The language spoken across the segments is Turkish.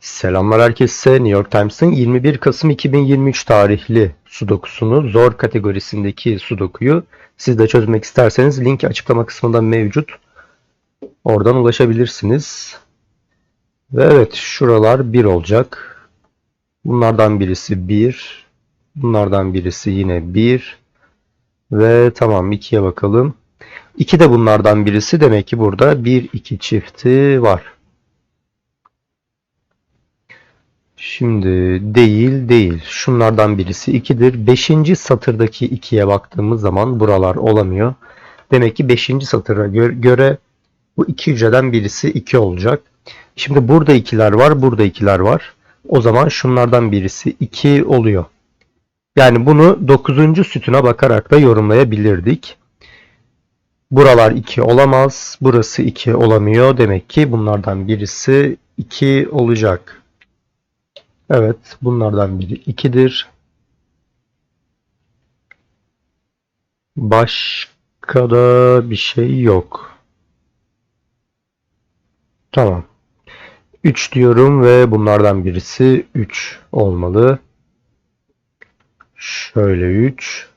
Selamlar herkese. New York Times'ın 21 Kasım 2023 tarihli Sudoku'sunu zor kategorisindeki Sudoku'yu siz de çözmek isterseniz link açıklama kısmında mevcut. Oradan ulaşabilirsiniz. Ve evet şuralar 1 olacak. Bunlardan birisi 1. Bunlardan birisi yine 1. Ve tamam 2'ye bakalım. 2 de bunlardan birisi demek ki burada 1-2 çifti var. Şimdi değil değil. Şunlardan birisi 2'dir. 5. satırdaki 2'ye baktığımız zaman buralar olamıyor. Demek ki 5. satıra gö- göre bu iki hücreden birisi 2 olacak. Şimdi burada ikiler var, burada ikiler var. O zaman şunlardan birisi 2 oluyor. Yani bunu 9. sütuna bakarak da yorumlayabilirdik. Buralar 2 olamaz, burası 2 olamıyor. Demek ki bunlardan birisi 2 olacak. Evet, bunlardan biri 2'dir. Başka da bir şey yok. Tamam. 3 diyorum ve bunlardan birisi 3 olmalı. Şöyle 3.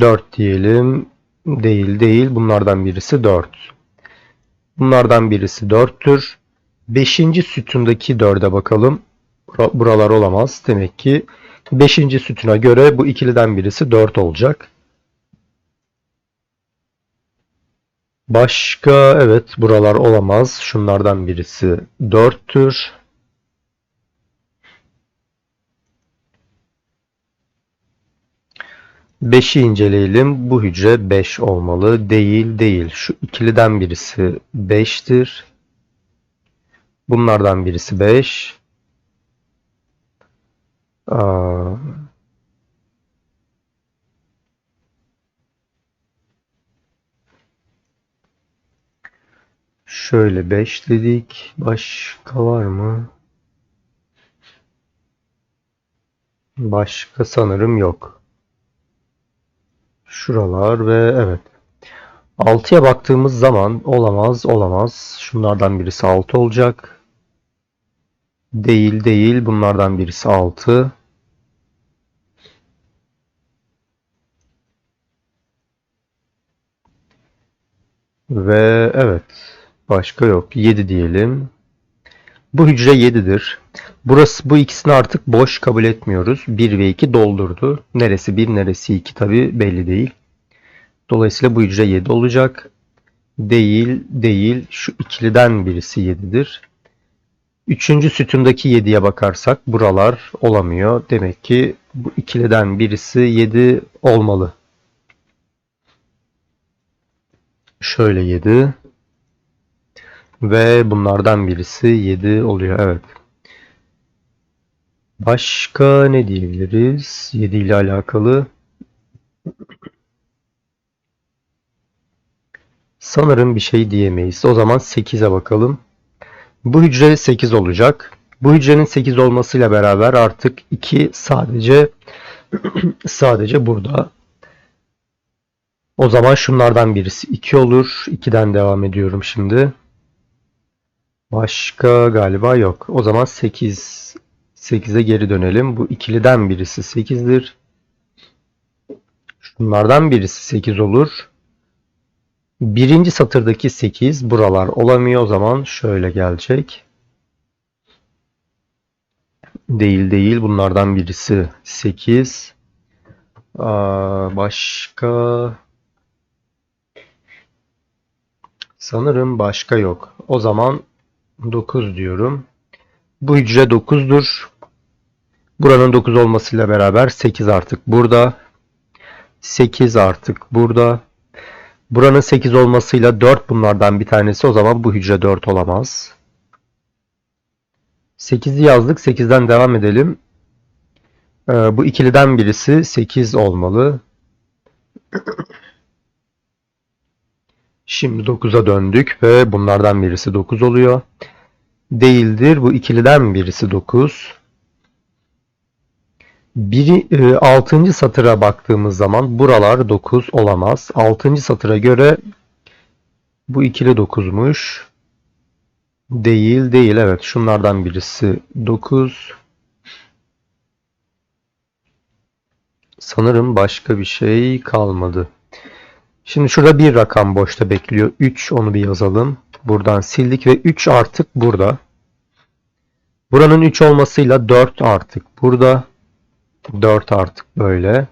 4 diyelim. Değil değil. Bunlardan birisi 4. Bunlardan birisi 4'tür. Beşinci sütundaki 4'e bakalım. Bura- Buralar olamaz. Demek ki 5. sütuna göre bu ikiliden birisi 4 olacak. Başka evet buralar olamaz. Şunlardan birisi 4'tür. Beşi inceleyelim. Bu hücre 5 olmalı. Değil değil. Şu ikiliden birisi 5'tir. Bunlardan birisi 5. Aa, şöyle 5 dedik. Başka var mı? Başka sanırım yok. Şuralar ve evet. 6'ya baktığımız zaman olamaz, olamaz. Şunlardan birisi 6 olacak. Değil değil. Bunlardan birisi 6. Ve evet. Başka yok. 7 diyelim. Bu hücre 7'dir. Burası bu ikisini artık boş kabul etmiyoruz. 1 ve 2 doldurdu. Neresi 1 neresi 2 tabi belli değil. Dolayısıyla bu hücre 7 olacak. Değil değil. Şu ikiliden birisi 7'dir. Üçüncü sütundaki 7'ye bakarsak buralar olamıyor. Demek ki bu ikiliden birisi 7 olmalı. Şöyle 7. Ve bunlardan birisi 7 oluyor. Evet. Başka ne diyebiliriz? 7 ile alakalı. Sanırım bir şey diyemeyiz. O zaman 8'e bakalım. Bu hücre 8 olacak. Bu hücrenin 8 olmasıyla beraber artık 2 sadece sadece burada. O zaman şunlardan birisi 2 olur. 2'den devam ediyorum şimdi. Başka galiba yok. O zaman 8 8'e geri dönelim. Bu ikiliden birisi 8'dir. Şunlardan birisi 8 olur. Birinci satırdaki 8 buralar olamıyor. O zaman şöyle gelecek. Değil değil. Bunlardan birisi 8. Aa, başka sanırım başka yok. O zaman 9 diyorum. Bu hücre 9'dur. Buranın 9 olmasıyla beraber 8 artık burada. 8 artık burada. Buranın 8 olmasıyla 4 bunlardan bir tanesi. O zaman bu hücre 4 olamaz. 8'i yazdık. 8'den devam edelim. Ee, bu ikiliden birisi 8 olmalı. Şimdi 9'a döndük ve bunlardan birisi 9 oluyor. Değildir. Bu ikiliden birisi 9. Biri, 6. satıra baktığımız zaman buralar 9 olamaz. 6. satıra göre bu ikili 9'muş. Değil, değil. Evet, şunlardan birisi 9. Sanırım başka bir şey kalmadı. Şimdi şurada bir rakam boşta bekliyor. 3 onu bir yazalım. Buradan sildik ve 3 artık burada. Buranın 3 olmasıyla 4 artık burada. 4 artık böyle.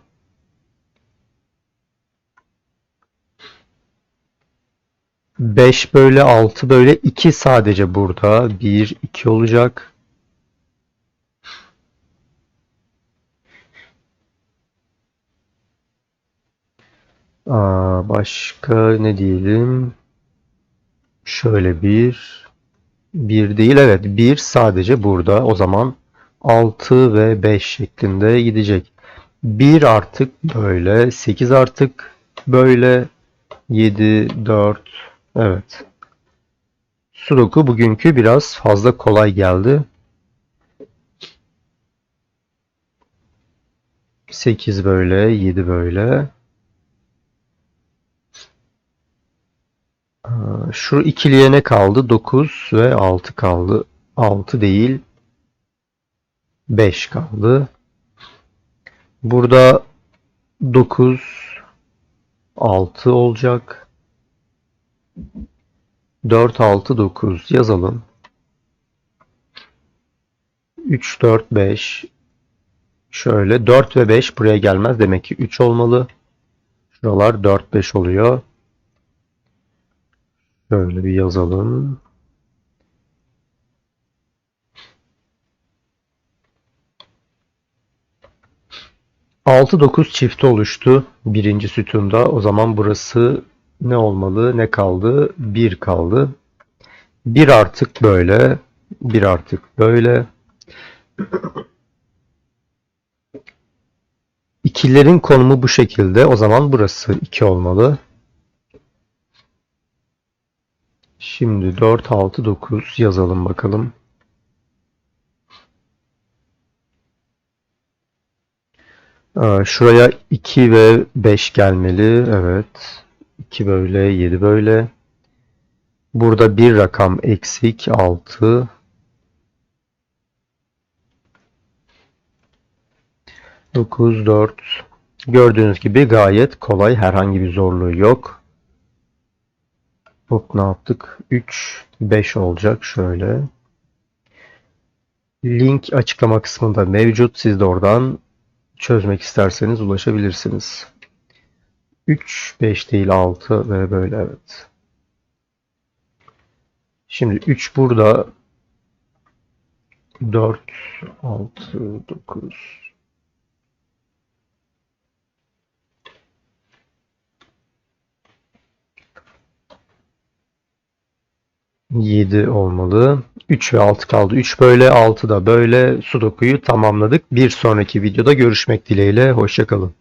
Beş böyle, altı böyle, iki sadece burada. Bir, iki olacak. Aa, başka ne diyelim? Şöyle bir. Bir değil evet. Bir sadece burada. O zaman 6 ve 5 şeklinde gidecek. 1 artık böyle. 8 artık böyle. 7, 4. Evet. Sudoku bugünkü biraz fazla kolay geldi. 8 böyle. 7 böyle. Şu ikiliye ne kaldı? 9 ve 6 kaldı. 6 değil. 5 kaldı. Burada 9 6 olacak. 4 6 9 yazalım. 3 4 5 şöyle 4 ve 5 buraya gelmez. Demek ki 3 olmalı. Şuralar 4 5 oluyor. Şöyle bir yazalım. Altı dokuz çifti oluştu birinci sütunda. O zaman burası ne olmalı? Ne kaldı? 1 kaldı. 1 artık böyle. 1 artık böyle. İkilerin konumu bu şekilde. O zaman burası 2 olmalı. Şimdi 4, 6, 9 yazalım bakalım. Şuraya 2 ve 5 gelmeli. Evet. 2 böyle, 7 böyle. Burada bir rakam eksik 6. Dokuz, dört. Gördüğünüz gibi gayet kolay. Herhangi bir zorluğu yok. Hop ne yaptık? 3, 5 olacak şöyle. Link açıklama kısmında mevcut. Siz de oradan çözmek isterseniz ulaşabilirsiniz. 3, 5 değil 6 ve böyle evet. Şimdi 3 burada 4, 6, 9 7 olmalı. 3 ve 6 kaldı. 3 böyle 6 da böyle Sudoku'yu tamamladık. Bir sonraki videoda görüşmek dileğiyle. Hoşçakalın.